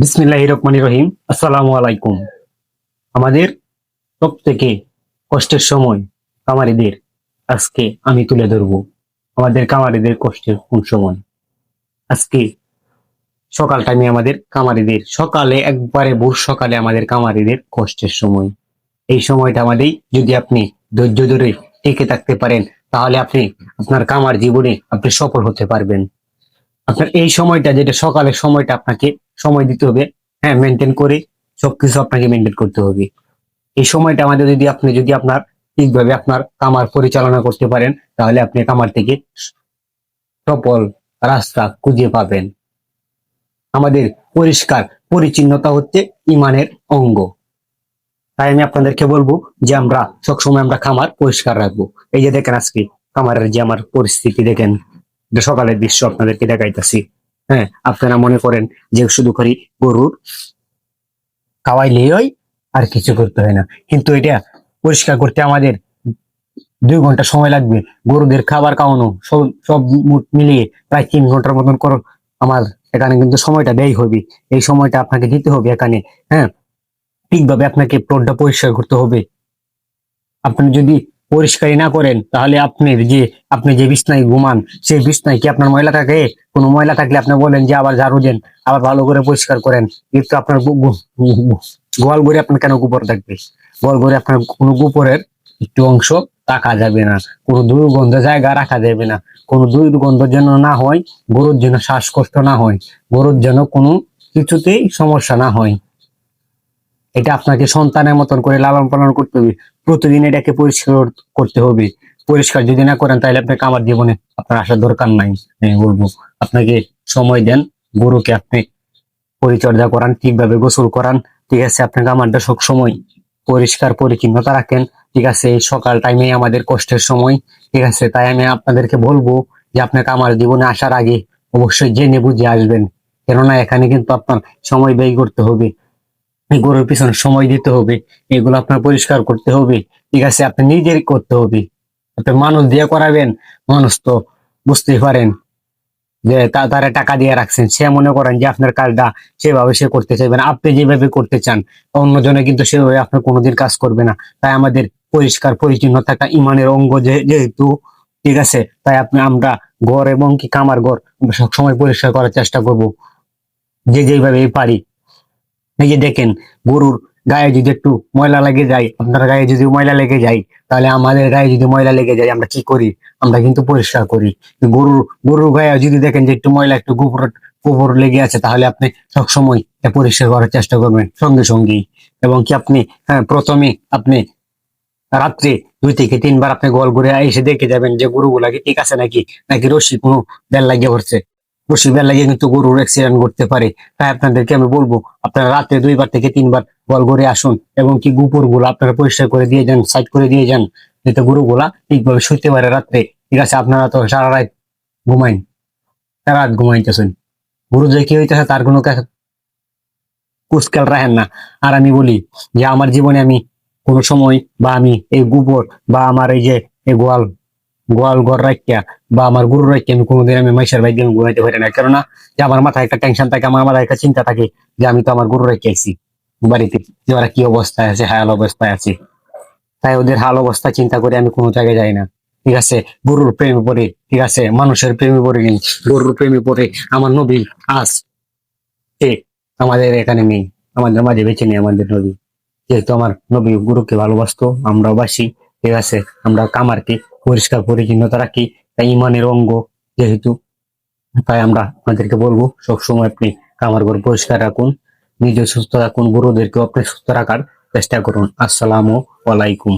বিসমিল্লাহ রহমান রহিম। আসসালামু আলাইকুম। আমাদের সব থেকে কষ্টের সময় কামারিদের আজকে আমি তুলে ধরবো। আমাদের কামারিদের কষ্টের কোন সময়? আজকে সকাল টাইমে আমাদের কামারিদের, সকালে, একবারে ভোর সকালে আমাদের কামারিদের কষ্টের সময়। এই সময়টা আমাদের যদি আপনি ধৈর্য ধরে টিকে থাকতে পারেন, তাহলে আপনি আপনার কামার জীবনে আপনি সফল হতে পারবেন। আপনার এই সময়টা যেটা সকালের সময়টা আপনাকে সময় দিতে হবে। হ্যাঁ মেনটেন করে সবকিছু আপনাকে মেনটেন করতে হবে। এই সময়টা আমাদের যদি আপনি, যদি আপনার ঠিকভাবে আপনার কামার পরিচালনা করতে পারেন, তাহলে আপনি কামার থেকে সফল রাস্তা খুঁজে পাবেন। আমাদের পরিষ্কার পরিচ্ছন্নতা হচ্ছে ইমানের অঙ্গ। তাই আমি আপনাদেরকে বলব যে আমরা সবসময় আমরা খামার পরিষ্কার রাখব। এই যে দেখেন আজকে খামারের যে আমার পরিস্থিতি, দেখেন সকালের দৃশ্য আপনাদেরকে দেখাইতেছি। হ্যাঁ আপনারা মনে করেন যে শুধু করি গরুর খাওয়াইলেই হয় আর কিছু করতে হয় না। কিন্তু এটা পরিষ্কার করতে আমাদের দুই ঘণ্টা সময় লাগবে। গরুদের খাবার খাওয়ানো, সব সব মিলিয়ে প্রায় তিন ঘণ্টার মতন করো আমার এখানে কিন্তু সময়টা ব্যয় হবে। এই সময়টা আপনাকে দিতে হবে এখানে হ্যাঁ। ঠিকভাবে আপনাকে প্লটটা পরিষ্কার করতে হবে। আপনি যদি পরিষ্কারই না করেন, তাহলে আপনি যে আপনি যে বিছনায় ঘুমান, সেই বিছনায় কি আপনার ময়লা থাকে? কোনো ময়লা থাকলে আপনি বলেন যে, আবার ঝাড়ু দেন, আবার ভালো করে পরিষ্কার করেন। কিন্তু আপনার গোয়াল ঘরে আপনার কেন গোবর থাকবে? গোয়াল ঘরে আপনার কোনো গোবরের একটু অংশ রাখা যাবে না, কোনো দুর্গন্ধ জায়গা রাখা যাবে না, কোনো দুর্গন্ধ যেন না হয়, গরুর যেন শ্বাসকষ্ট না হয়, গরুর যেন কোনো কিছুতেই সমস্যা না হয়। এটা আপনাকে সন্তানের মতন করে লালন পালন করতে হবে। প্রতিদিন এটাকে পরিষ্কার করতে হবে। পরিষ্কার যদি না করেন, তাহলে আপনাকে আমার জীবনে আপনার আসার দরকার নাই, আমি বলব। আপনাকে সময় দেন, গরুকে আপনি পরিচর্যা করান, ঠিকভাবে গোসল করান, ঠিক আছে? আপনাকে আমারটা সব সময় পরিষ্কার, পরিচ্ছন্নতা রাখেন, ঠিক আছে? সকাল টাইমে আমাদের কষ্টের সময়, ঠিক আছে? তাই আমি আপনাদেরকে বলব যে আপনাকে আমার জীবনে আসার আগে অবশ্যই জেনে বুঝে আসবেন। কেননা এখানে কিন্তু আপনার সময় ব্যয় করতে হবে। গরুর পিছনে সময় দিতে হবে, এগুলো আপনার পরিষ্কার করতে হবে, ঠিক আছে? আপনি নিজেরই করতে হবে। আপনি মানুষ দিয়ে করাবেন, মানুষ তো বুঝতেই পারেন যে তারা টাকা দিয়ে রাখছেন। সে মনে করেন যে আপনার কাজটা সেভাবে সে করতে চাইবে না। আপনি যেভাবে করতে চান, অন্যজনে কিন্তু সেভাবে আপনার কোনোদিন কাজ করবে না। তাই আমাদের পরিষ্কার, পরিচ্ছন্ন থাকা ইমানের অঙ্গ যেহেতু, ঠিক আছে? তাই আপনি আমরা ঘর এবং কি কামার ঘর সবসময় পরিষ্কার করার চেষ্টা করব। যে যেভাবে পারি। এই যে দেখেন, গরুর গায়ে যদি একটু ময়লা লেগে যায়, আপনার গায়ে যদি ময়লা লেগে যায়, তাহলে আমাদের গায়ে যদি ময়লা লেগে যায়, আমরা কি করি? আমরা কিন্তু পরিষ্কার করি। গরুর গরুর গায়ে যদি দেখেন যে একটু ময়লা, একটু গোবর গোবর লেগে আছে, তাহলে আপনি সবসময় পরিষ্কার করার চেষ্টা করবেন সঙ্গে সঙ্গেই। এবং কি আপনি হ্যাঁ প্রথমে আপনি রাত্রে দুই থেকে তিনবার আপনি গোল ঘুরে এসে দেখে যাবেন যে গরুগুলা কি ঠিক আছে নাকি? নাকি রশি কোনো বেল লাগিয়ে পড়ছে? বেল লাগিয়ে কিন্তু গরুর অ্যাক্সিডেন্ট করতে পারে। তাই আপনাদেরকে আমি বলব, আপনারা রাতে দুইবার থেকে তিনবার গোয়াল ঘুরে আসুন এবং কি গুপুরগুলো আপনারা পরিষ্কার করে দিয়ে যান, সাইড করে দিয়ে যান, যাতে গরুগুলা ঠিকভাবে শুতে পারে রাত্রে। ঠিক আছে, আপনারা তো সারা রাত ঘুমাইন, সারা রাত ঘুমাইতেছেন। গরু যে কি হইতেছে তার কোনো কুচকাল রাখেন না। আর আমি বলি যে, আমার জীবনে আমি কোনো সময় বা আমি এই গোবর বা আমার এই যে গোয়াল গোয়াল ঘর রাখিয়া বা আমার গুরু রাখিয়া আমি কোনোদিন আমি মাইশের বাইক আমি ঘুমাইতে পারি না। কেননা যে আমার মাথায় একটা টেনশন থাকে, আমার মাথায় একটা চিন্তা থাকে যে আমি তো আমার গুরু রেখে আইছি বাড়িতে। যে ওরা কি অবস্থায় আছে, হায়াল অবস্থায় আছে। তাই ওদের হাল অবস্থা চিন্তা করে আমি কোনো জায়গায় যাই না। ঠিক আছে? গরুর প্রেমে পড়ে ঠিক আছে? মানুষের প্রেমে পড়ে নেই। গরুর প্রেমে পড়ে আমার নবী আস এ আমাদের এখানে নেই। আমাদের মাঝে বেছে নেই আমাদের নবী। যেহেতু আমার নবী গুরুকে ভালোবাসতো, আমরাও বাসি। ঠিক আছে? আমরা কামার কি পরিষ্কার, পরিচ্ছন্নতা রাখি। তাই ইমানের অঙ্গ যেহেতু, তাই আমরা আপনাদেরকে বলব, সবসময় আপনি কামার ঘর পরিষ্কার রাখুন, নিজে সুস্থ রাখুন গুরুদেরকে আপনি সুস্থ রাখার চেষ্টা করুন। আসসালামু আলাইকুম।